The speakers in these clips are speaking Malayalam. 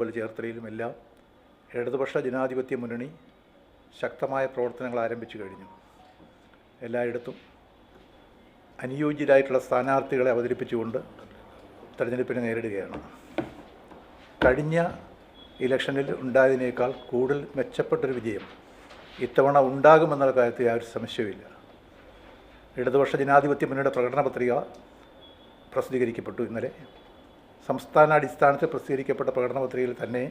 അതുപോലെ ചേർത്തലയിലുമെല്ലാം ഇടതുപക്ഷ ജനാധിപത്യ മുന്നണി ശക്തമായ പ്രവർത്തനങ്ങൾ ആരംഭിച്ചു കഴിഞ്ഞു. എല്ലായിടത്തും അനുയോജ്യരായിട്ടുള്ള സ്ഥാനാർത്ഥികളെ അവതരിപ്പിച്ചുകൊണ്ട് തെരഞ്ഞെടുപ്പിനെ നേരിടുകയാണ്. കഴിഞ്ഞ ഇലക്ഷനിൽ ഉണ്ടായതിനേക്കാൾ കൂടുതൽ മെച്ചപ്പെട്ടൊരു വിജയം ഇത്തവണ ഉണ്ടാകുമെന്നുള്ള കാര്യത്തിൽ യാതൊരു സംശയവുമില്ല. ഇടതുപക്ഷ ജനാധിപത്യ മുന്നണിയുടെ പ്രകടന പത്രിക പ്രസിദ്ധീകരിക്കപ്പെട്ടു ഇന്നലെ. സംസ്ഥാനാടിസ്ഥാനത്തിൽ പ്രസിദ്ധീകരിക്കപ്പെട്ട പ്രകടന പത്രികയിൽ തന്നെ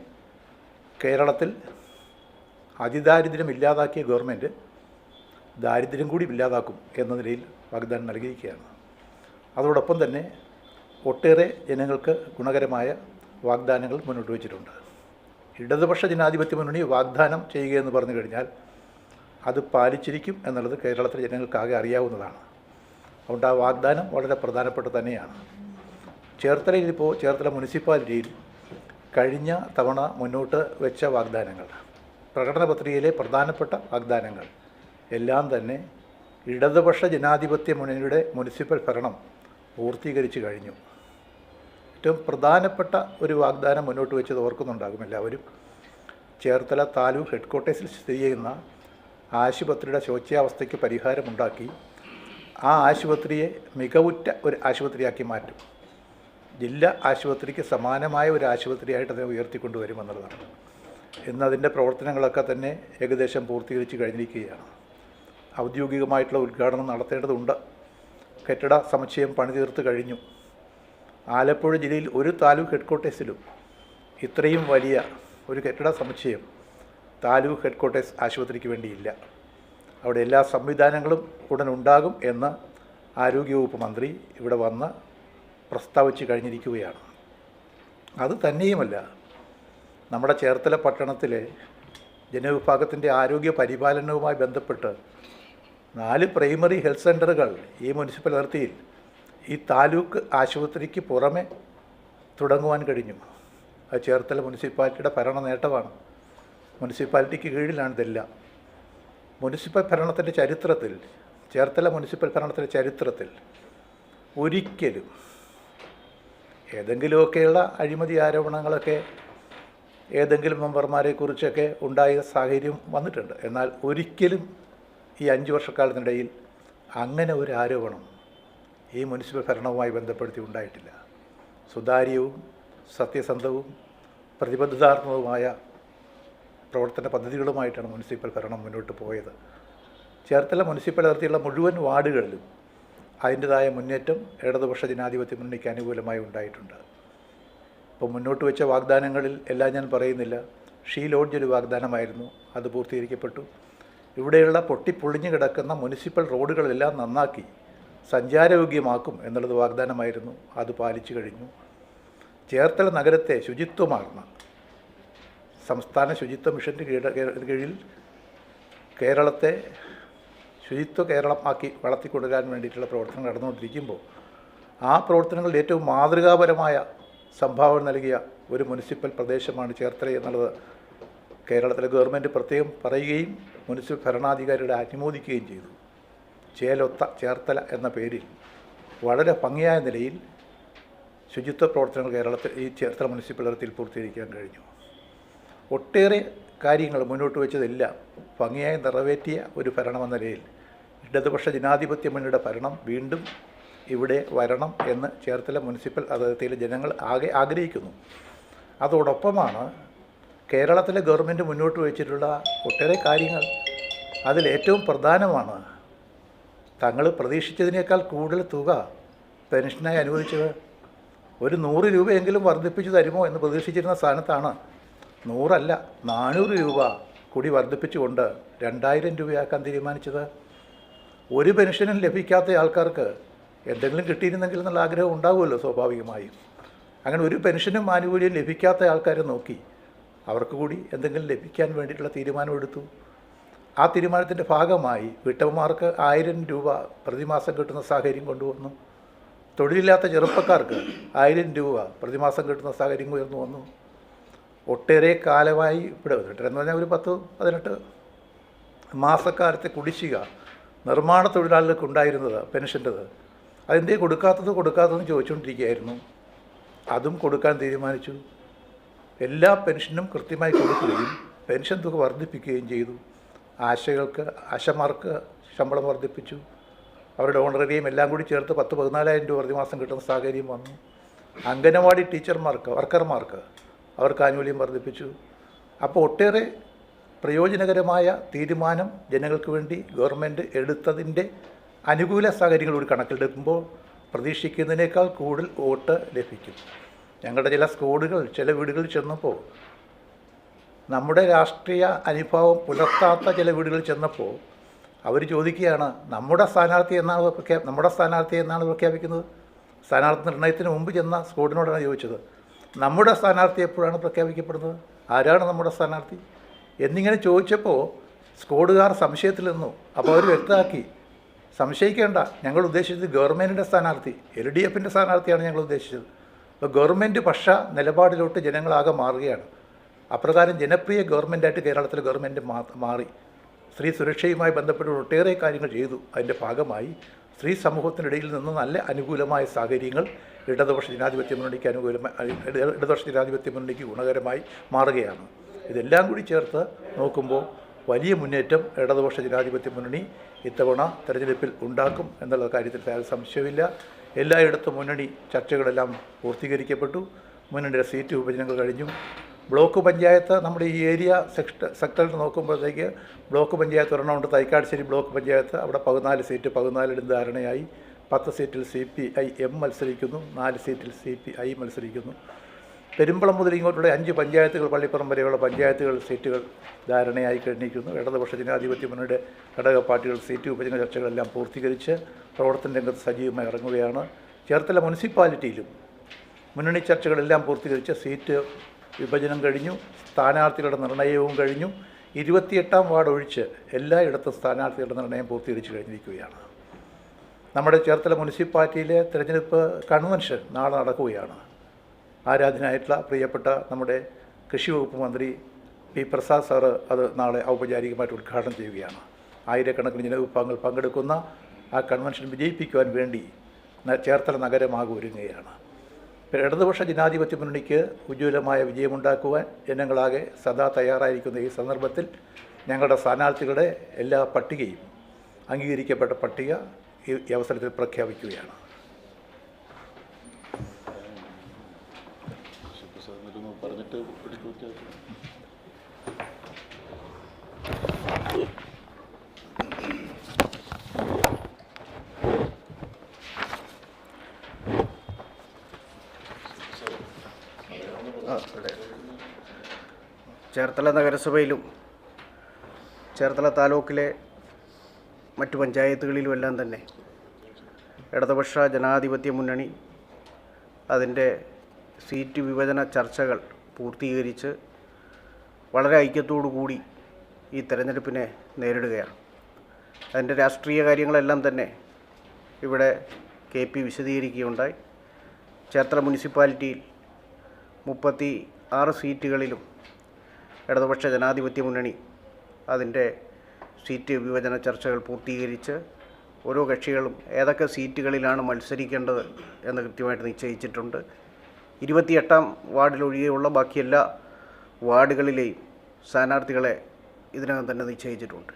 കേരളത്തിൽ അതിദാരിദ്ര്യം ഇല്ലാതാക്കിയ ഗവൺമെന്റ് ദാരിദ്ര്യം കൂടി ഇല്ലാതാക്കും എന്ന നിലയിൽ വാഗ്ദാനം നൽകിയിരിക്കുകയാണ്. അതോടൊപ്പം തന്നെ ഒട്ടേറെ ജനങ്ങൾക്ക് ഗുണകരമായ വാഗ്ദാനങ്ങൾ മുന്നോട്ട് വച്ചിട്ടുണ്ട്. ഇടതുപക്ഷ ജനാധിപത്യ മുന്നണി വാഗ്ദാനം ചെയ്യുകയെന്ന് പറഞ്ഞു കഴിഞ്ഞാൽ അത് പാലിച്ചിരിക്കും എന്നുള്ളത് കേരളത്തിലെ ജനങ്ങൾക്കാകെ അറിയാവുന്നതാണ്. അതുകൊണ്ട് ആ വാഗ്ദാനം വളരെ പ്രധാനപ്പെട്ട തന്നെയാണ്. ചേർത്തലയിൽ ഇപ്പോൾ ചേർത്തല മുനിസിപ്പാലിറ്റിയിൽ കഴിഞ്ഞ തവണ മുന്നോട്ട് വെച്ച വാഗ്ദാനങ്ങൾ പ്രകടന പത്രികയിലെ പ്രധാനപ്പെട്ട വാഗ്ദാനങ്ങൾ എല്ലാം തന്നെ ഇടതുപക്ഷ ജനാധിപത്യ മുന്നണിയുടെ മുനിസിപ്പൽ ഭരണം പൂർത്തീകരിച്ചു കഴിഞ്ഞു. ഏറ്റവും പ്രധാനപ്പെട്ട ഒരു വാഗ്ദാനം മുന്നോട്ട് വെച്ചത് ഓർക്കുന്നുണ്ടാകും എല്ലാവരും. ചേർത്തല താലൂക്ക് ഹെഡ്ക്വാർട്ടേഴ്സിൽ സ്ഥിതി ചെയ്യുന്ന ആശുപത്രിയുടെ ശോച്യാവസ്ഥയ്ക്ക് പരിഹാരമുണ്ടാക്കി ആ ആശുപത്രിയെ മികവുറ്റ ഒരു ആശുപത്രിയാക്കി മാറ്റും. ജില്ലാ ആശുപത്രിക്ക് സമാനമായ ഒരു ആശുപത്രിയായിട്ട് അതിനെ ഉയർത്തിക്കൊണ്ടുവരുമെന്നുള്ളതാണ്. എന്നതിന്റെ പ്രവർത്തനങ്ങളൊക്കെ തന്നെ ഏകദേശം പൂർത്തീകരിച്ച് കഴിഞ്ഞിരിക്കുകയാണ്. ഔദ്യോഗികമായിട്ടുള്ള ഉദ്ഘാടനം നടത്തേണ്ടതുണ്ട്. കെട്ടിട സമുച്ചയം പണി തീർത്ത് കഴിഞ്ഞു. ആലപ്പുഴ ജില്ലയിൽ ഒരു താലൂക്ക് ഹെഡ് ക്വാർട്ടേഴ്സിലും ഇത്രയും വലിയ ഒരു കെട്ടിട സമുച്ചയം താലൂക്ക് ഹെഡ് ക്വാർട്ടേഴ്സ് ആശുപത്രിക്ക് വേണ്ടിയില്ല. അവിടെ എല്ലാ സംവിധാനങ്ങളും ഉടൻ ഉണ്ടാകും എന്ന് ആരോഗ്യവകുപ്പ് മന്ത്രി ഇവിടെ വന്ന് പ്രസ്താവിച്ച് കഴിഞ്ഞിരിക്കുകയാണ്. അത് തന്നെയുമല്ല. നമ്മുടെ ചേർത്തല പട്ടണത്തിലെ ജനവിഭാഗത്തിന്റെ ആരോഗ്യ പരിപാലനവുമായി ബന്ധപ്പെട്ട് നാല് പ്രൈമറി ഹെൽത്ത് സെന്ററുകൾ ഈ മുനിസിപ്പൽ അതിർത്തിയിൽ ഈ താലൂക്ക് ആശുപത്രിക്ക് പുറമെ തുടങ്ങുവാൻ കഴിഞ്ഞു. അത് ചേർത്തല മുനിസിപ്പാലിറ്റിയുടെ ഭരണ നേട്ടമാണ് മുനിസിപ്പാലിറ്റിക്ക് കീഴിലാണ് ഇതെല്ലാം. മുനിസിപ്പൽ ഭരണത്തിന്റെ ചരിത്രത്തിൽ ചേർത്തല മുനിസിപ്പൽ ഭരണത്തിന്റെ ചരിത്രത്തിൽ ഒരിക്കലും ഏതെങ്കിലുമൊക്കെയുള്ള അഴിമതി ആരോപണങ്ങളൊക്കെ ഏതെങ്കിലും മെമ്പർമാരെക്കുറിച്ചൊക്കെ ഉണ്ടായ സാഹചര്യം വന്നിട്ടുണ്ട്. എന്നാൽ ഒരിക്കലും ഈ അഞ്ച് വർഷക്കാലത്തിനിടയിൽ അങ്ങനെ ഒരു ആരോപണം ഈ മുനിസിപ്പൽ ഭരണവുമായി ബന്ധപ്പെടുത്തി ഉണ്ടായിട്ടില്ല. സുതാര്യവും സത്യസന്ധവും പ്രതിബദ്ധതാത്മകവുമായ പ്രവർത്തന പദ്ധതികളുമായിട്ടാണ് മുനിസിപ്പൽ ഭരണം മുന്നോട്ട് പോയത്. ചേർത്തല മുനിസിപ്പൽ അതിർത്തിയുള്ള മുഴുവൻ വാർഡുകളിലും അതിന്റെതായ മുന്നേറ്റം ഇടതുപക്ഷ ജനാധിപത്യ മുന്നണിക്ക് അനുകൂലമായി ഉണ്ടായിട്ടുണ്ട്. ഇപ്പോൾ മുന്നോട്ട് വെച്ച വാഗ്ദാനങ്ങളിൽ എല്ലാം ഞാൻ പറയുന്നില്ല. ഷീ ലോഡ്ജ് ഒരു വാഗ്ദാനമായിരുന്നു. അത് പൂർത്തീകരിക്കപ്പെട്ടു. ഇവിടെയുള്ള പൊട്ടിപ്പൊളിഞ്ഞു കിടക്കുന്ന മുനിസിപ്പൽ റോഡുകളെല്ലാം നന്നാക്കി സഞ്ചാരയോഗ്യമാക്കും എന്നുള്ളത് വാഗ്ദാനമായിരുന്നു. അത് പാലിച്ചു കഴിഞ്ഞു. ചേർത്തല നഗരത്തെ ശുചിത്വമാർന്ന സംസ്ഥാന ശുചിത്വ മിഷന്റെ കീഴ കീഴിൽ കേരളത്തെ ശുചിത്വ കേരളമാക്കി വളർത്തിക്കൊണ്ടുവരാൻ വേണ്ടിയിട്ടുള്ള പ്രവർത്തനങ്ങൾ നടന്നുകൊണ്ടിരിക്കുമ്പോൾ ആ പ്രവർത്തനങ്ങളിൽ ഏറ്റവും മാതൃകാപരമായ സംഭാവന നൽകിയ ഒരു മുനിസിപ്പൽ പ്രദേശമാണ് ചേർത്തല എന്നുള്ളത് കേരളത്തിലെ ഗവൺമെന്റ് പ്രത്യേകം പറയുകയും മുനിസിപ്പൽ ഭരണാധികാരികളെ അനുമോദിക്കുകയും ചെയ്തു. ചേലൊത്ത ചേർത്തല എന്ന പേരിൽ വളരെ ഭംഗിയായ നിലയിൽ ശുചിത്വ പ്രവർത്തനങ്ങൾ കേരളത്തിൽ ഈ ചേർത്തല മുനിസിപ്പൽ പൂർത്തീകരിക്കാൻ കഴിഞ്ഞു. ഒട്ടേറെ കാര്യങ്ങൾ മുന്നോട്ട് വെച്ചതെല്ലാം ഭംഗിയായി നിറവേറ്റിയ ഒരു ഭരണമെന്ന നിലയിൽ ഇടതുപക്ഷ ജനാധിപത്യ മുന്നണിയുടെ ഭരണം വീണ്ടും ഇവിടെ വരണം എന്ന് ചേർത്തല മുനിസിപ്പൽ അതിർത്തിയിലെ ജനങ്ങൾ ആകെ ആഗ്രഹിക്കുന്നു. അതോടൊപ്പമാണ് കേരളത്തിലെ ഗവൺമെന്റ് മുന്നോട്ട് വെച്ചിട്ടുള്ള ഒട്ടേറെ കാര്യങ്ങൾ. അതിലേറ്റവും പ്രധാനമാണ് തങ്ങൾ പ്രതീക്ഷിച്ചതിനേക്കാൾ കൂടുതൽ തുക പെൻഷനായി അനുവദിച്ചത്. ഒരു നൂറ് രൂപയെങ്കിലും വർദ്ധിപ്പിച്ചു തരുമോ എന്ന് പ്രതീക്ഷിച്ചിരുന്ന സ്ഥാനത്താണ് നൂറല്ല നാനൂറ് രൂപ കൂടി വർദ്ധിപ്പിച്ചുകൊണ്ട് രണ്ടായിരം രൂപയാക്കാൻ തീരുമാനിച്ചത്. ഒരു പെൻഷനും ലഭിക്കാത്ത ആൾക്കാർക്ക് എന്തെങ്കിലും കിട്ടിയിരുന്നെങ്കിൽ എന്നുള്ള ആഗ്രഹം ഉണ്ടാവുമല്ലോ സ്വാഭാവികമായും. അങ്ങനെ ഒരു പെൻഷനും ആനുകൂല്യം ലഭിക്കാത്ത ആൾക്കാരെ നോക്കി അവർക്ക് കൂടി എന്തെങ്കിലും ലഭിക്കാൻ വേണ്ടിയിട്ടുള്ള തീരുമാനമെടുത്തു ആ തീരുമാനത്തിന്റെ ഭാഗമായി വിട്ടവന്മാർക്ക് ആയിരം രൂപ പ്രതിമാസം കിട്ടുന്ന സാഹചര്യം കൊണ്ടുവന്നു. തൊഴിലില്ലാത്ത ചെറുപ്പക്കാർക്ക് ആയിരം രൂപ പ്രതിമാസം കിട്ടുന്ന സാഹചര്യം ഉയർന്നു വന്നു. ഒട്ടേറെ കാലമായി ഇവിടെ വന്നിട്ട് എന്ന് പറഞ്ഞാൽ ഒരു പത്ത് പതിനെട്ട് മാസക്കാലത്തെ കുടിശ്ശിക നിർമ്മാണ തൊഴിലാളികൾക്ക് ഉണ്ടായിരുന്നത് പെൻഷന്റെത്. അതെന്തേ കൊടുക്കാത്തത് കൊടുക്കാത്തതെന്ന് ചോദിച്ചുകൊണ്ടിരിക്കുകയായിരുന്നു. അതും കൊടുക്കാൻ തീരുമാനിച്ചു. എല്ലാ പെൻഷനും കൃത്യമായി കൊടുക്കുകയും പെൻഷൻ തുക വർദ്ധിപ്പിക്കുകയും ചെയ്തു. ആശകൾക്ക് ആശമാർക്ക് ശമ്പളം വർദ്ധിപ്പിച്ചു. അവരുടെ ഓണറേറിയം എല്ലാം കൂടി ചേർത്ത് പത്ത് പതിനാലായിരം രൂപ പ്രതിമാസം കിട്ടുന്ന സാഹചര്യം വന്നു. അംഗനവാടി ടീച്ചർമാർക്ക് വർക്കർമാർക്ക് അവർക്ക് ആനുകൂല്യം വർദ്ധിപ്പിച്ചു. അപ്പോൾ ഒട്ടേറെ പ്രയോജനകരമായ തീരുമാനം ജനങ്ങൾക്ക് വേണ്ടി ഗവൺമെന്റ് എടുത്തതിന്റെ അനുകൂല സാഹചര്യങ്ങൾ കൂടി കണക്കിലെടുക്കുമ്പോൾ പ്രതീക്ഷിക്കുന്നതിനേക്കാൾ കൂടുതൽ വോട്ട് ലഭിക്കും. ഞങ്ങളുടെ ചില സ്കൂളുകൾ ചില വീടുകളിൽ ചെന്നപ്പോൾ നമ്മുടെ രാഷ്ട്രീയ അനുഭവം പുലർത്താത്ത ചില വീടുകളിൽ ചെന്നപ്പോൾ അവർ ചോദിക്കുകയാണ് നമ്മുടെ സ്ഥാനാർത്ഥി എന്നാണ് പ്രഖ്യാപി നമ്മുടെ സ്ഥാനാർത്ഥി എന്നാണ് പ്രഖ്യാപിക്കുന്നത്? സ്ഥാനാർത്ഥി നിർണയത്തിന് മുമ്പ് ചെന്ന സ്കൂളിനോടാണ് ചോദിച്ചത് നമ്മുടെ സ്ഥാനാർത്ഥി എപ്പോഴാണ് പ്രഖ്യാപിക്കപ്പെടുന്നത്? ആരാണ് നമ്മുടെ സ്ഥാനാർത്ഥി? എന്നിങ്ങനെ ചോദിച്ചപ്പോൾ സ്കോഡുകാർ സംശയത്തിൽ നിന്നു. അപ്പോൾ അവർ വ്യക്തമാക്കി. സംശയിക്കേണ്ട. ഞങ്ങൾ ഉദ്ദേശിച്ചത് ഗവൺമെന്റിന്റെ സ്ഥാനാർത്ഥി എൽ ഡി എഫിന്റെ സ്ഥാനാർത്ഥിയാണ് ഞങ്ങൾ ഉദ്ദേശിച്ചത്. അപ്പോൾ ഗവൺമെന്റ് പക്ഷ നിലപാടിലോട്ട് ജനങ്ങളാകെ മാറുകയാണ്. അപ്രകാരം ജനപ്രിയ ഗവൺമെന്റായിട്ട് കേരളത്തിലെ ഗവൺമെന്റ് മാറി. സ്ത്രീ സുരക്ഷയുമായി ബന്ധപ്പെട്ട് ഒട്ടേറെ കാര്യങ്ങൾ ചെയ്തു. അതിന്റെ ഭാഗമായി സ്ത്രീ സമൂഹത്തിനിടയിൽ നിന്ന് നല്ല അനുകൂലമായ സാഹചര്യങ്ങൾ ഇടതുപക്ഷ ജനാധിപത്യ മുന്നണിക്ക് അനുകൂലമായി ഇട- ഇടതുപക്ഷ ജനാധിപത്യ മുന്നണിക്ക് ഗുണകരമായി മാറുകയാണ്. ഇതെല്ലാം കൂടി ചേർത്ത് നോക്കുമ്പോൾ വലിയ മുന്നേറ്റം ഇടതുപക്ഷ ജനാധിപത്യ മുന്നണി ഇത്തവണ തെരഞ്ഞെടുപ്പിൽ ഉണ്ടാക്കും എന്നുള്ള കാര്യത്തിൽ സംശയമില്ല എല്ലായിടത്തും മുന്നണി ചർച്ചകളെല്ലാം പൂർത്തീകരിക്കപ്പെട്ടു. മുന്നണിയുടെ സീറ്റ് വിഭജനങ്ങൾ കഴിഞ്ഞു. ബ്ലോക്ക് പഞ്ചായത്ത് നമ്മുടെ ഈ ഏരിയ സെക്ടർ സെക്ടറിൽ നോക്കുമ്പോഴത്തേക്ക് ബ്ലോക്ക് പഞ്ചായത്ത് ഒരെണ്ണമുണ്ട് തൈക്കാട്ശ്ശേരി ബ്ലോക്ക് പഞ്ചായത്ത്. അവിടെ പതിനാല് സീറ്റ് പതിനാലിടും ധാരണയായി. പത്ത് സീറ്റിൽ സി പി ഐ എം മത്സരിക്കുന്നു. നാല് സീറ്റിൽ സി പി ഐ മത്സരിക്കുന്നു. പെരുമ്പളം മുതൽ ഇങ്ങോട്ടുള്ള അഞ്ച് പഞ്ചായത്തുകൾ പള്ളിപ്പുറം വരെയുള്ള പഞ്ചായത്തുകൾ സീറ്റുകൾ ധാരണയായി കഴിഞ്ഞിരിക്കുന്നു. ഇടതുപക്ഷ ജനാധിപത്യ മുന്നണിയുടെ ഘടക പാർട്ടികൾ സീറ്റ് വിഭജന ചർച്ചകളെല്ലാം പൂർത്തീകരിച്ച് പ്രവർത്തന രംഗത്ത് സജീവമായി ഇറങ്ങുകയാണ്. ചേർത്തല മുനിസിപ്പാലിറ്റിയിലും മുന്നണി ചർച്ചകളെല്ലാം പൂർത്തീകരിച്ച് സീറ്റ് വിഭജനം കഴിഞ്ഞു സ്ഥാനാർത്ഥികളുടെ നിർണയവും കഴിഞ്ഞു. ഇരുപത്തിയെട്ടാം വാർഡ് ഒഴിച്ച് എല്ലായിടത്തും സ്ഥാനാർത്ഥികളുടെ നിർണയം പൂർത്തീകരിച്ച് കഴിഞ്ഞിരിക്കുകയാണ്. നമ്മുടെ ചേർത്തല മുനിസിപ്പാലിറ്റിയിലെ തിരഞ്ഞെടുപ്പ് കൺവെൻഷൻ നാളെ നടക്കുകയാണ്. ആരാധനായിട്ടുള്ള പ്രിയപ്പെട്ട നമ്മുടെ കൃഷി വകുപ്പ് മന്ത്രി പി പ്രസാദ് സാറ് അത് നാളെ ഔപചാരികമായിട്ട് ഉദ്ഘാടനം ചെയ്യുകയാണ്. ആയിരക്കണക്കിന് ജനവിഭാഗങ്ങൾ പങ്കെടുക്കുന്ന ആ കൺവെൻഷൻ വിജയിപ്പിക്കുവാൻ വേണ്ടി ചേർത്തല നഗരമാകെ ഇടതുപക്ഷ ജനാധിപത്യ മുന്നണിക്ക് ഉജ്ജ്വലമായ വിജയമുണ്ടാക്കുവാൻ ജനങ്ങളാകെ സദാ തയ്യാറായിരിക്കുന്ന ഈ സന്ദർഭത്തിൽ ഞങ്ങളുടെ സ്ഥാനാർത്ഥികളുടെ എല്ലാ പട്ടികയും അംഗീകരിക്കപ്പെട്ട പട്ടിക ഈ അവസരത്തിൽ പ്രഖ്യാപിക്കുകയാണ്. ചേർത്തല നഗരസഭയിലും ചേർത്തല താലൂക്കിലെ മറ്റു പഞ്ചായത്തുകളിലുമെല്ലാം തന്നെ ഇടതുപക്ഷ ജനാധിപത്യ മുന്നണി അതിന്റെ സീറ്റ് വിഭജന ചർച്ചകൾ പൂർത്തീകരിച്ച് വളരെ ഐക്യത്തോടു കൂടി ഈ തെരഞ്ഞെടുപ്പിനെ നേരിടുകയാണ്. അതിന്റെ രാഷ്ട്രീയ കാര്യങ്ങളെല്ലാം തന്നെ ഇവിടെ കെ പി വിശദീകരിക്കുകയുണ്ടായി. ചേർത്തല മുനിസിപ്പാലിറ്റിയിൽ മുപ്പത്തി ആറ് സീറ്റുകളിലും ഇടതുപക്ഷ ജനാധിപത്യ മുന്നണി അതിന്റെ സീറ്റ് വിഭജന ചർച്ചകൾ പൂർത്തീകരിച്ച് ഓരോ കക്ഷികളും ഏതൊക്കെ സീറ്റുകളിലാണ് മത്സരിക്കേണ്ടത് എന്ന് കൃത്യമായിട്ട് നിശ്ചയിച്ചിട്ടുണ്ട്. ഇരുപത്തിയെട്ടാം വാർഡിലൊഴികെയുള്ള ബാക്കി എല്ലാ വാർഡുകളിലെയും സ്ഥാനാർത്ഥികളെ ഇതിനകം തന്നെ നിശ്ചയിച്ചിട്ടുണ്ട്.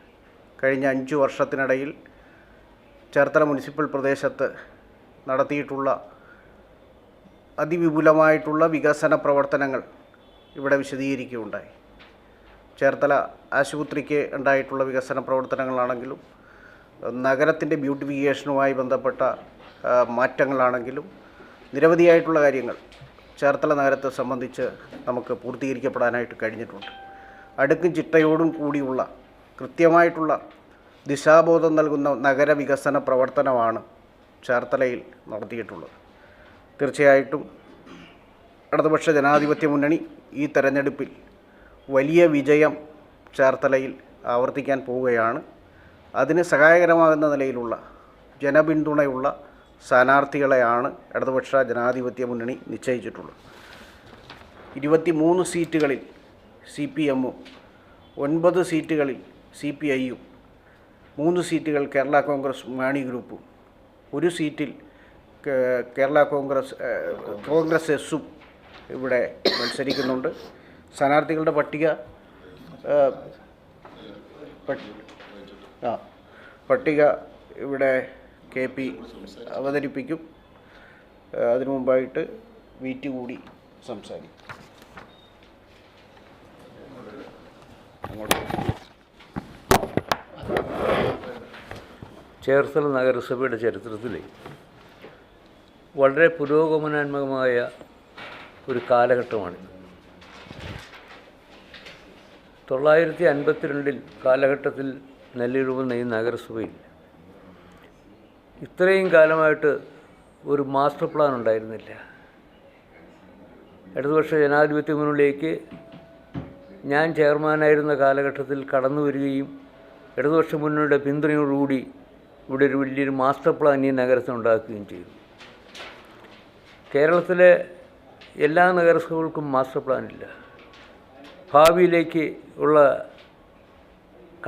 കഴിഞ്ഞ അഞ്ച് വർഷത്തിനിടയിൽ ചേർത്തല മുനിസിപ്പൽ പ്രദേശത്ത് നടത്തിയിട്ടുള്ള അതിവിപുലമായിട്ടുള്ള വികസന പ്രവർത്തനങ്ങൾ ഇവിടെ വിശദീകരിക്കുകയുണ്ടായി. ചേർത്തല ആശുപത്രിക്ക് ഉണ്ടായിട്ടുള്ള വികസന പ്രവർത്തനങ്ങളാണെങ്കിലും നഗരത്തിന്റെ ബ്യൂട്ടിഫിക്കേഷനുമായി ബന്ധപ്പെട്ട മാറ്റങ്ങളാണെങ്കിലും നിരവധിയായിട്ടുള്ള കാര്യങ്ങൾ ചേർത്തല നഗരത്തെ സംബന്ധിച്ച് നമുക്ക് പൂർത്തീകരിക്കപ്പെടാനായിട്ട് കഴിഞ്ഞിട്ടുണ്ട്. അടുക്കും ചിട്ടയോടും കൂടിയുള്ള കൃത്യമായിട്ടുള്ള ദിശാബോധം നൽകുന്ന നഗരവികസന പ്രവർത്തനമാണ് ചേർത്തലയിൽ നടത്തിയിട്ടുള്ളത്. തീർച്ചയായിട്ടും ഇടതുപക്ഷ ജനാധിപത്യ മുന്നണി ഈ തെരഞ്ഞെടുപ്പിൽ വലിയ വിജയം ചേർത്തലയിൽ ആവർത്തിക്കാൻ പോവുകയാണ്. അതിന് സഹായകരമാകുന്ന നിലയിലുള്ള ജനപിന്തുണയുള്ള സ്ഥാനാർത്ഥികളെയാണ് ഇടതുപക്ഷ ജനാധിപത്യ മുന്നണി നിശ്ചയിച്ചിട്ടുള്ളത്. ഇരുപത്തി മൂന്ന് സീറ്റുകളിൽ സി പി എമ്മും ഒൻപത് സീറ്റുകളിൽ സി പി ഐയും മൂന്ന് സീറ്റുകൾ കേരള കോൺഗ്രസ് മാണി ഗ്രൂപ്പും ഒരു സീറ്റിൽ കേരള കോൺഗ്രസ് കോൺഗ്രസ് എസും ഇവിടെ മത്സരിക്കുന്നുണ്ട്. സ്ഥാനാർത്ഥികളുടെ പട്ടിക പട്ടിക ഇവിടെ കെ പി അവതരിപ്പിക്കും. അതിനു മുമ്പായിട്ട് വീറ്റ് കൂടി സംസാരിക്കും. ചേർത്തല നഗരസഭയുടെ ചരിത്രത്തിൽ വളരെ പുരോഗമനാത്മകമായ ഒരു കാലഘട്ടമാണ് തൊള്ളായിരത്തി അൻപത്തിരണ്ടിൽ കാലഘട്ടത്തിൽ നെല്ലിടുന്ന ഈ നഗരസഭയിൽ ഇത്രയും കാലമായിട്ട് ഒരു മാസ്റ്റർ പ്ലാൻ ഉണ്ടായിരുന്നില്ല. ഇടതുപക്ഷ ജനാധിപത്യ മുന്നിലേക്ക് ഞാൻ ചെയർമാനായിരുന്ന കാലഘട്ടത്തിൽ കടന്നു വരികയും ഇടതുപക്ഷ മുന്നണിയുടെ പിന്തുണയോടുകൂടി ഇവിടെ ഒരു വലിയൊരു മാസ്റ്റർ പ്ലാൻ ഈ നഗരത്തിൽ ഉണ്ടാക്കുകയും ചെയ്തു. കേരളത്തിലെ എല്ലാ നഗരസഭകൾക്കും മാസ്റ്റർ പ്ലാൻ ഇല്ല. ഭാവിയിലേക്ക് ഉള്ള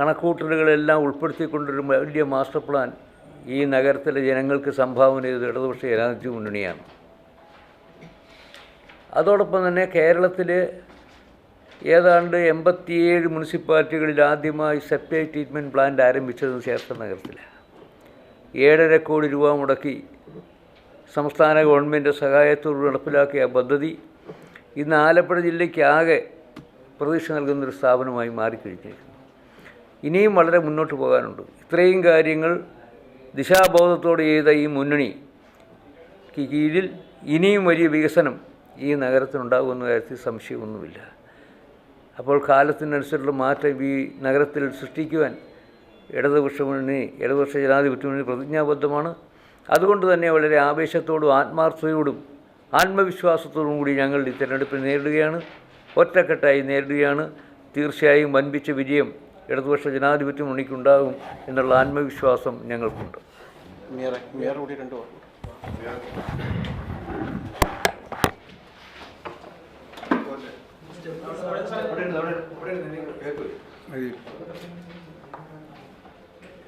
കണക്കൂട്ടലുകളെല്ലാം ഉൾപ്പെടുത്തിക്കൊണ്ടൊരു വലിയ മാസ്റ്റർ പ്ലാൻ ഈ നഗരത്തിലെ ജനങ്ങൾക്ക് സംഭാവന ചെയ്തത് ഇടതുപക്ഷ ജനാധിപത്യ മുന്നണിയാണ്. അതോടൊപ്പം തന്നെ കേരളത്തിൽ ഏതാണ്ട് എൺപത്തിയേഴ് മുനിസിപ്പാലിറ്റികളിൽ ആദ്യമായി സെപ്റ്റേ ട്രീറ്റ്മെന്റ് പ്ലാന്റ് ആരംഭിച്ചത് ചേർത്തല നഗരത്തിലാണ് ഏഴര കോടി രൂപ മുടക്കി സംസ്ഥാന ഗവൺമെന്റ് സഹായത്തോട് നടപ്പിലാക്കിയ പദ്ധതി ഇന്ന് ആലപ്പുഴ ജില്ലയ്ക്ക് ആകെ പ്രതീക്ഷ നൽകുന്നൊരു സ്ഥാപനമായി മാറിക്കഴിഞ്ഞിരിക്കുന്നു. ഇനിയും വളരെ മുന്നോട്ട് പോകാനുണ്ട്. ഇത്രയും കാര്യങ്ങൾ ദിശാബോധത്തോടെ ചെയ്ത ഈ മുന്നണി കീഴിൽ ഇനിയും വലിയ വികസനം ഈ നഗരത്തിനുണ്ടാകുമെന്ന കാര്യത്തിൽ സംശയമൊന്നുമില്ല. അപ്പോൾ കാലത്തിനനുസരിച്ചുള്ള മാറ്റം ഈ നഗരത്തിൽ സൃഷ്ടിക്കുവാൻ ഇടതുപക്ഷ മുന്നണി ഇടതുപക്ഷ ജനാധിപത്യ മുന്നണി പ്രതിജ്ഞാബദ്ധമാണ്. അതുകൊണ്ട് തന്നെ വളരെ ആവേശത്തോടും ആത്മാർത്ഥതയോടും ആത്മവിശ്വാസത്തോടും കൂടി ഞങ്ങൾ ഈ തിരഞ്ഞെടുപ്പിനെ നേരിടുകയാണ്. ഒറ്റക്കെട്ടായി നേരിടുകയാണ്. തീർച്ചയായും വൻപിച്ച വിജയം ഇടതുപക്ഷ ജനാധിപത്യം ഉണ്ണിക്കുണ്ടാകും എന്നുള്ള ആത്മവിശ്വാസം ഞങ്ങൾക്കുണ്ട്.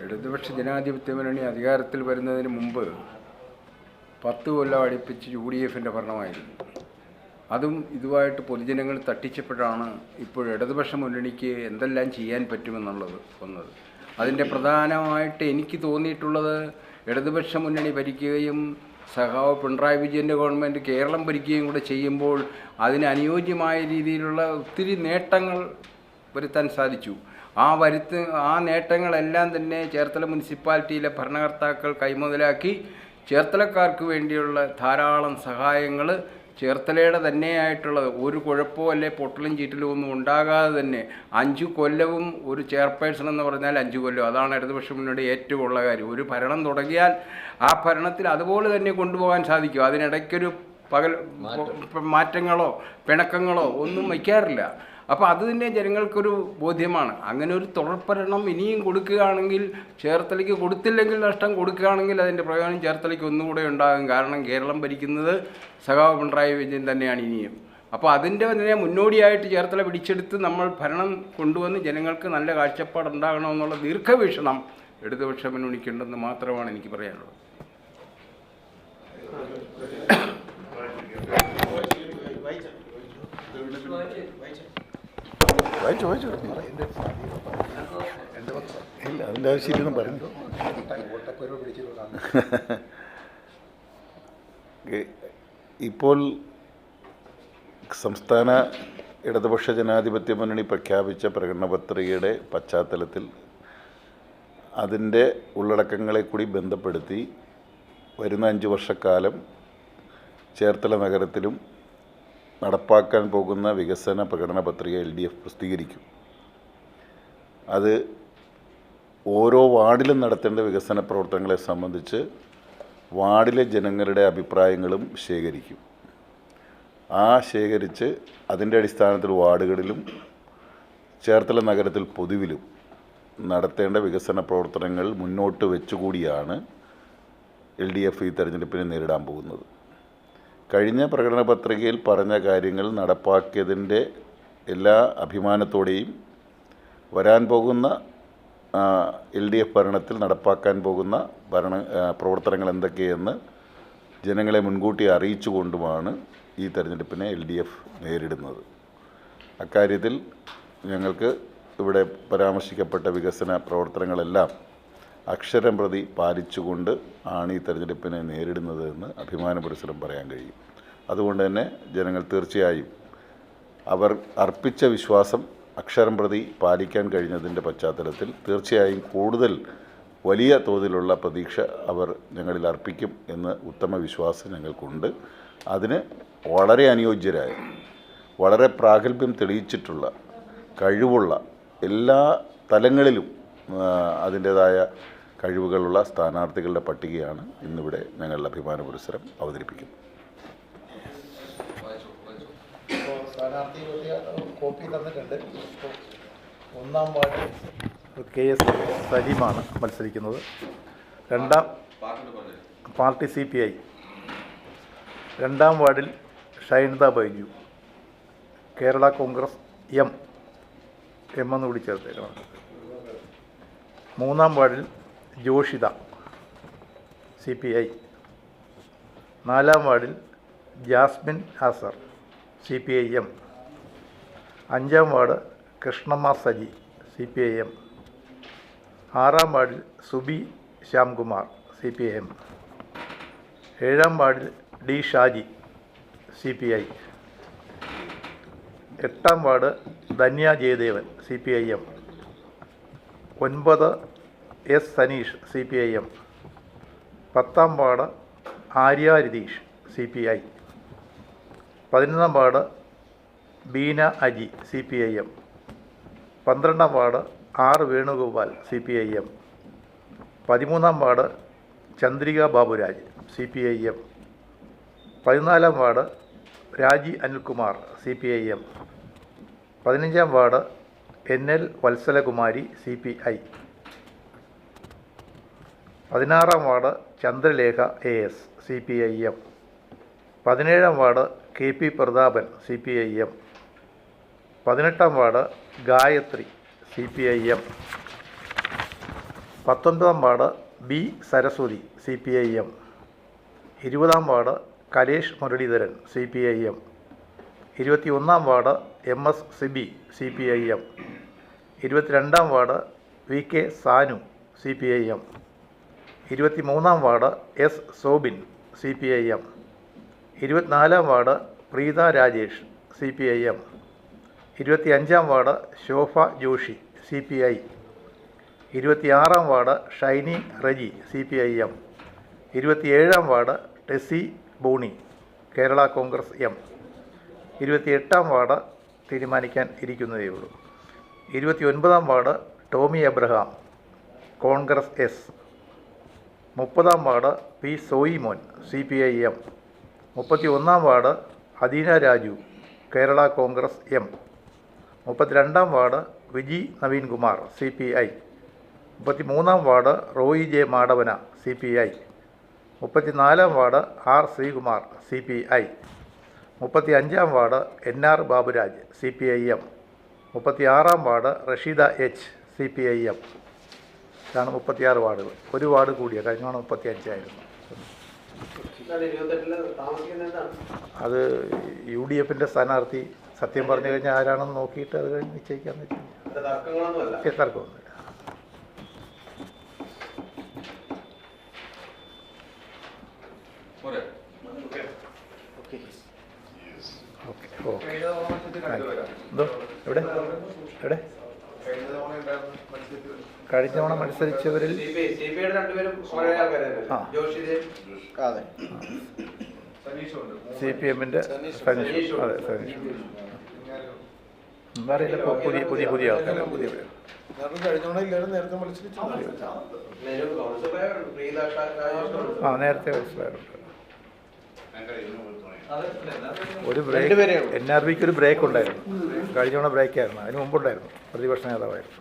ഇടതുപക്ഷ ജനാധിപത്യ മുന്നണി അധികാരത്തിൽ വരുന്നതിന് മുമ്പ് പത്ത് കൊല്ലം അടുപ്പിച്ച് യു ഡി എഫിന്റെ ഭരണമായിരുന്നു. അതും ഇതുമായിട്ട് പൊതുജനങ്ങൾ തട്ടിച്ചപ്പോഴാണ് ഇപ്പോൾ ഇടതുപക്ഷ മുന്നണിക്ക് എന്തെല്ലാം ചെയ്യാൻ പറ്റുമെന്നുള്ളത് വന്നത്. അതിന്റെ പ്രധാനമായിട്ട് എനിക്ക് തോന്നിയിട്ടുള്ളത് ഇടതുപക്ഷ മുന്നണി ഭരിക്കുകയും സഖാവ് പിണറായി വിജയന്റെ ഗവൺമെന്റ് കേരളം ഭരിക്കുകയും കൂടെ ചെയ്യുമ്പോൾ അതിന് അനുയോജ്യമായ രീതിയിലുള്ള ഒത്തിരി നേട്ടങ്ങൾ വരുത്താൻ സാധിച്ചു. ആ വരുത്ത് ആ നേട്ടങ്ങളെല്ലാം തന്നെ ചേർത്തല മുനിസിപ്പാലിറ്റിയിലെ ഭരണകർത്താക്കൾ കൈമുതലാക്കി ചേർത്തലക്കാർക്ക് വേണ്ടിയുള്ള ധാരാളം സഹായങ്ങൾ ചേർത്തലയുടെ തന്നെയായിട്ടുള്ള ഒരു കുഴപ്പമോ അല്ലെ പൊട്ടലും ചീറ്റലും ഒന്നും ഉണ്ടാകാതെ തന്നെ അഞ്ചു കൊല്ലവും ഒരു ചെയർപേഴ്സൺ എന്ന് പറഞ്ഞാൽ അഞ്ചു കൊല്ലം. അതാണ് ഇടതുപക്ഷ മുന്നോട്ട് ഏറ്റവും ഉള്ള കാര്യം. ഒരു ഭരണം തുടങ്ങിയാൽ ആ ഭരണത്തിൽ അതുപോലെ തന്നെ കൊണ്ടുപോകാൻ സാധിക്കും. അതിനിടയ്ക്കൊരു പകൽ മാറ്റങ്ങളോ പിണക്കങ്ങളോ ഒന്നും വയ്ക്കാറില്ല. അപ്പോൾ തന്നെ ജനങ്ങൾക്കൊരു ബോധ്യമാണ്. അങ്ങനെ ഒരു തുടർഭരണം ഇനിയും കൊടുക്കുകയാണെങ്കിൽ ചേർത്തലയ്ക്ക് കൊടുത്തില്ലെങ്കിൽ നഷ്ടം കൊടുക്കുകയാണെങ്കിൽ അതിന്റെ പ്രയോജനം ചേർത്തലയ്ക്ക് ഒന്നുകൂടെ ഉണ്ടാകും. കാരണം കേരളം ഭരിക്കുന്നത് സഖാവ് പിണറായി വിജയൻ തന്നെയാണ് ഇനിയും. അപ്പോൾ അതിന്റെ തന്നെ മുന്നോടിയായിട്ട് ചേർത്തല പിടിച്ചെടുത്ത് നമ്മൾ ഭരണം കൊണ്ടുവന്ന് ജനങ്ങൾക്ക് നല്ല കാഴ്ചപ്പാടുണ്ടാകണമെന്നുള്ള ദീർഘവീക്ഷണം ഇടതുപക്ഷ മുന്നണിക്കുണ്ടെന്ന് മാത്രമാണ് എനിക്ക് പറയാനുള്ളത്. വായിച്ചു വായിച്ചു ഇല്ല അതിന്റെ പറഞ്ഞു. ഇപ്പോൾ സംസ്ഥാന ഇടതുപക്ഷ ജനാധിപത്യ മുന്നണി പ്രഖ്യാപിച്ച പ്രകടന പത്രികയുടെ പശ്ചാത്തലത്തിൽ അതിന്റെ ഉള്ളടക്കങ്ങളെ കൂടി ബന്ധപ്പെടുത്തി വരുന്ന അഞ്ച് വർഷക്കാലം ചേർത്തല നഗരത്തിലും നടപ്പാക്കാൻ പോകുന്ന വികസന പ്രകടന പത്രിക എൽ ഡി എഫ് പ്രസിദ്ധീകരിക്കും. അത് ഓരോ വാർഡിലും നടത്തേണ്ട വികസന പ്രവർത്തനങ്ങളെ സംബന്ധിച്ച് വാർഡിലെ ജനങ്ങളുടെ അഭിപ്രായങ്ങളും ശേഖരിക്കും. ആ ശേഖരിച്ച് അതിന്റെ അടിസ്ഥാനത്തിൽ വാർഡുകളിലും ചേർത്തല നഗരത്തിൽ പൊതുവിലും നടത്തേണ്ട വികസന പ്രവർത്തനങ്ങൾ മുന്നോട്ട് വെച്ചുകൂടിയാണ് എൽ ഡി എഫ് ഈ തെരഞ്ഞെടുപ്പിനെ നേരിടാൻ പോകുന്നത്. കഴിഞ്ഞ പ്രകടന പത്രികയിൽ പറഞ്ഞ കാര്യങ്ങൾ നടപ്പാക്കിയതിന്റെ എല്ലാ അഭിമാനത്തോടെയും വരാൻ പോകുന്ന എൽ ഡി എഫ് ഭരണത്തിൽ നടപ്പാക്കാൻ പോകുന്ന ഭരണ പ്രവർത്തനങ്ങൾ എന്തൊക്കെയെന്ന് ജനങ്ങളെ മുൻകൂട്ടി അറിയിച്ചുകൊണ്ടുമാണ് ഈ തെരഞ്ഞെടുപ്പിനെ എൽ ഡി എഫ് നേരിടുന്നത്. അക്കാര്യത്തിൽ ഞങ്ങൾക്ക് ഇവിടെ പരാമർശിക്കപ്പെട്ട വികസന പ്രവർത്തനങ്ങളെല്ലാം അക്ഷരം പ്രതി പാലിച്ചുകൊണ്ട് ആണ് ഈ തെരഞ്ഞെടുപ്പിനെ നേരിടുന്നത് എന്ന് പറയാൻ കഴിയും. അതുകൊണ്ട് തന്നെ ജനങ്ങൾ തീർച്ചയായും അവർ അർപ്പിച്ച വിശ്വാസം അക്ഷരം പ്രതി പാലിക്കാൻ കഴിഞ്ഞതിന്റെ പശ്ചാത്തലത്തിൽ തീർച്ചയായും കൂടുതൽ വലിയ തോതിലുള്ള പ്രതീക്ഷ അവർ ഞങ്ങളിൽ അർപ്പിക്കും എന്ന് ഉത്തമ വിശ്വാസം ഞങ്ങൾക്കുണ്ട്. അതിന് വളരെ അനുയോജ്യരായ വളരെ പ്രാഗൽഭ്യം തെളിയിച്ചിട്ടുള്ള കഴിവുള്ള എല്ലാ തലങ്ങളിലും അതിന്റേതായ കഴിവുകളുള്ള സ്ഥാനാർത്ഥികളുടെ പട്ടികയാണ് ഇന്നിവിടെ ഞങ്ങളുടെ അഭിമാന സ്ഥാനാർത്ഥി പട്ടിക കോപ്പി തന്നിട്ടുണ്ട്. ഒന്നാം വാർഡ് കെ എസ് സലീമാണ് മത്സരിക്കുന്നത്. രണ്ടാം പാർട്ടി സി പി ഐ. രണ്ടാം വാർഡിൽ ഷൈനിത ബൈജു. കേരള കോൺഗ്രസ് എം. എം എന്ന് കൂടി ചേർത്തേക്കണം മൂന്നാം വാർഡിൽ ജോഷിത സി പി ഐ നാലാം വാർഡിൽ Jasmin Hasar C P I M അഞ്ചാം ward Krishnamma Saji C P I M ആറാം വാർഡിൽ Subi Shyamkumar C P I M ഏഴാം വാർഡിൽ D Shaji C P I എട്ടാം ward Dhanya Jayadevan C P I M ഒൻപത് S Saneesh C P I M. പത്താം ward Arya Ratheesh C P I. പതിനൊന്നാം ward Beena Aji C P I M. പന്ത്രണ്ടാം ward R Venugopal C P I M. പതിമൂന്നാം ward Chandrika Baburaj C P I M. പതിനാലാം ward Raji Anilkumar C P I M. പതിനഞ്ചാം ward N L Valsalakumari C P I. പതിനാറാം ward Chandralekha A S C P I M. പതിനേഴാം ward K P Prathapan C P I M. പതിനെട്ടാം ward Gayathri C P I M. പത്തൊൻപതാം ward B Saraswathi C P I M. ഇരുപതാം ward Kalesh Muraleedharan C P I M. ഇരുപത്തി ഒന്നാം ward M S Sibi C P I M. ഇരുപത്തിരണ്ടാം ward V K Sanu C P I M. ഇരുപത്തി മൂന്നാം ward S Sobin C P I M ഇരുപത്തിനാലാം ward Preetha Rajesh C P I M ഇരുപത്തി അഞ്ചാം ward Shobha Joshi C P I ഇരുപത്തിയാറാം ward Shiny Reji C P I M ഇരുപത്തിയേഴാം ward Tessy Boney Kerala Congress M. ഇരുപത്തിയെട്ടാം വാർഡ് തീരുമാനിക്കാൻ ഇരിക്കുന്നതേ ഉള്ളൂ ഇരുപത്തി ഒൻപതാം ward Tomy Abraham Congress S. മുപ്പതാം ward P Soymon C P I M. മുപ്പത്തി ഒന്നാം ward Adeena Raju Kerala Congress M. മുപ്പത്തിരണ്ടാം ward Viji Naveenkumar C P I. മുപ്പത്തി മൂന്നാം ward Roy J Madavana C P I. മുപ്പത്തിനാലാം ward R Sreekumar C P I. മുപ്പത്തി അഞ്ചാം ward N R Baburaj C P I M. മുപ്പത്തി ആറാം ward Rasheeda H C P I M. ഇതാണ് മുപ്പത്തിയാറ് വാർഡുകൾ. ഒരു വാർഡ് കൂടിയ. കഴിഞ്ഞ തവണ മുപ്പത്തി അഞ്ചായിരുന്നു ഇരുപത്തെട്ടിൽ താമസിക്കുന്നത് എന്താണ് അത് യു ഡി എഫിന്റെ സ്ഥാനാർത്ഥി സത്യം പറഞ്ഞു കഴിഞ്ഞാൽ ആരാണെന്ന് നോക്കിയിട്ട് അത് കഴിഞ്ഞ് നിശ്ചയിക്കാന്ന് വെച്ചാൽ തർക്കമൊന്നുമില്ല. ഓക്കെ. ഓക്കെ എന്തോ? എവിടെ? എവിടെ? കഴിഞ്ഞ തവണ മത്സരിച്ചവരിൽ സി പി. ജോഷിദേവ് അതെ. സി പി എമ്മിന്റെ സനീഷ് അതെ സനീഷ് എന്താ അറിയില്ല ഇപ്പൊ പുതിയ പുതിയ പുതിയ ആ നേരത്തെ മനസ്സിലായിട്ടുണ്ട് ഒരു ബ്രേക്ക്. എൻ ആർ ബിക്ക് ഒരു ബ്രേക്ക് ഉണ്ടായിരുന്നു. കഴിഞ്ഞ തവണ ബ്രേക്ക് ആയിരുന്നു അതിന് മുമ്പുണ്ടായിരുന്നു. പ്രതിപക്ഷ നേതാവായിരുന്നു.